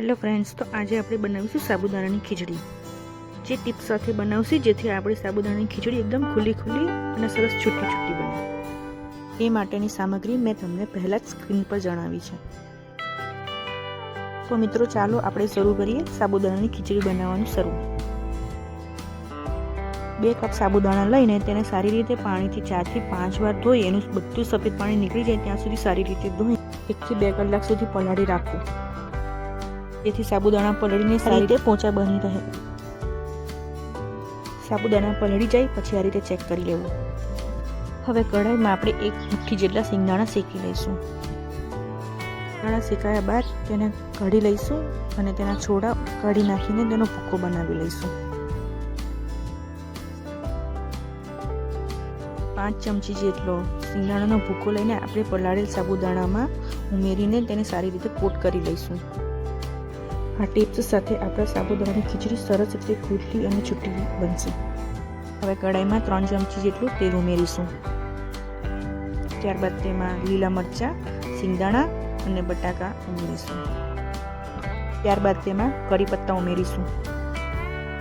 Hello friends તો આજે આપણે બનાવીશું સાબુદાણાની ખીચડી. જે ટીપ સાથે બનાવશું, જેથી આપણી સાબુદાણાની ખીચડી એકદમ ખુલ્લી ખુલ્લી અને સરસ છૂટી છૂટી બને. એ માટેની સામગ્રી મેં તમને પહેલાં જ સ્ક્રીન પર જણાવી છે. તો મિત્રો, ચાલો આપણે શરૂ કરીએ સાબુદાણાની ખીચડી બનાવવાનું શરૂ. બે કપ સાબુદાણા લઈને તેને સારી રીતે પાણીથી ચારથી પાંચ વાર ધોઈ, એનું બધું સફેદ પાણી નીકળી જાય ત્યાં સુધી સારી રીતે ધોઈ, એકથી બે કલાક સુધી પલાળી રાખવું. જેથી સાબુદાણા પલળીને સારી રીતે પોચા બની રહે. સાબુદાણા પલળી જાય પછી આ રીતે ચેક કરી લેવું. હવે કઢાઈમાં આપણે એક મુઠ્ઠી જેટલા સિંગદાણા શેકી લઈશું. દાણા શેકાયા બાદ તેને કાઢી લઈશું અને તેના છોડા કાઢી નાખીને તેનો ભૂકો બનાવી લઈશું. પાંચ ચમચી જેટલો સિંગદાણાનો ભૂકો લઈને આપણે પલાળેલ સાબુદાણામાં ઉમેરીને તેને સારી રીતે કોટ કરી લઈશું. આ ટિપ્સ સાથે આપણા સાબુદાણાની ખીચડી સરસ રીતે ખુલ્લી અને છૂટી બનશે. હવે કઢાઈમાં ત્રણ ચમચી જેટલું તેલ ઉમેરીશું. ત્યારબાદ તેમાં લીલા મરચાં, સિંગદાણા અને બટાકા ઉમેરીશું. ત્યારબાદ તેમાં કરી પત્તા ઉમેરીશું.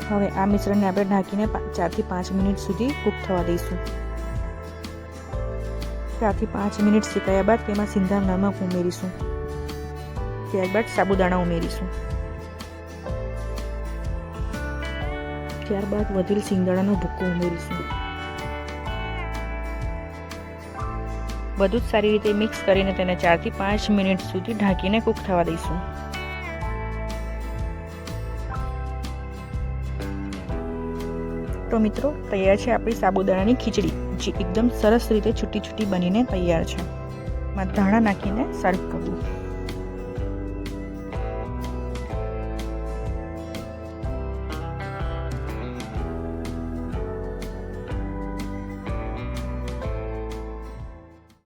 હવે આ મિશ્રણને આપણે ઢાંકીને ચારથી પાંચ મિનિટ સુધી કૂક થવા દઈશું. ચારથી પાંચ મિનિટ શેકાયા બાદ તેમાં સિંધા નમક ઉમેરીશું. ત્યારબાદ સાબુદાણા ઉમેરીશું. ત્યારબાદ વધેલ સિંગદાણાનો ભૂક્કો ઉમેરીશું. બધું જ સારી રીતે મિક્સ કરીને તેને ચારથી પાંચ મિનિટ સુધી ઢાંકીને કૂક થવા દઈશું. તો મિત્રો, તૈયાર છે આપણી સાબુદાણાની ખીચડી, જે એકદમ સરસ રીતે છૂટી છૂટી બનીને તૈયાર છે. માં ધાણા નાખીને સર્વ કરવું.